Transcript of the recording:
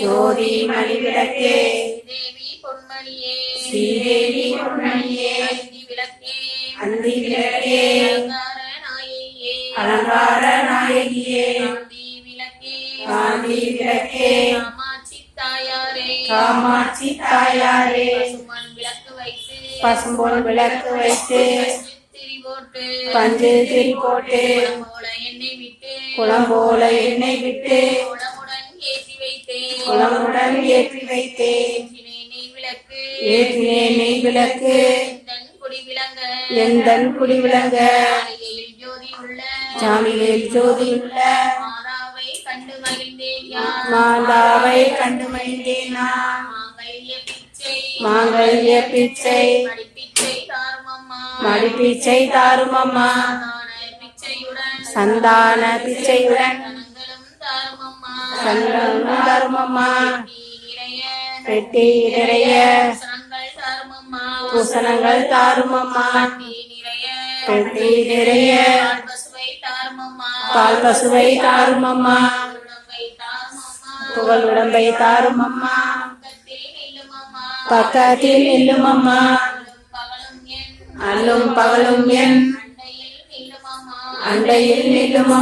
ஜோதி மணிவிளக்கே. தேவி பொன்மணியே ஸ்ரீதேவி பொன்மணியே. அந்தி விளக்கே. அந்தி விளக்கே அலங்கார நாயகியே. அலங்கார நாயகியே காந்தி விளக்கே. காந்தி விளக்கே காமாட்சி தாயாரே. காமாட்சி தாயாரே சுமன் விளக்கு வைத்து. பசும்பொன் விளக்கு வைத்து. பஞ்சு திரி போட்டு போல எண்ணெய் விட்டு. குளம் போல எண்ணெய் விட்டு. குளமுடன் ஏற்றி வைத்தேன் குளமுடன் ஏற்றி வைத்தேன் ஏற்றினே நெய் விளக்கு. எந்தன் குடி விளங்க. மாளிகையில் ஜோதி உள்ள. ஜாமியில் ஜோதி உள்ள. மாதாவை கண்டு மகிழ்ந்தேன் யார் மாதாவை கண்டு மகிழ்ந்தேன் நான். மாங்கல்ய பிச்சை. மடி பிச்சை தாரும் அம்மா. சந்தான பிச்சையுடன் தாரும் அம்மா. பெட்டி நிறைய பூசணங்கள் தாரும் அம்மா. பெட்டி நிறைய பால் பசுவை தாரும் அம்மா. புகழ் உடம்பை தாரும் அம்மா. பக்கத்தில் நில்லும் அம்மா. அல்லும் பகலும் என் அண்டையில் நில்லும்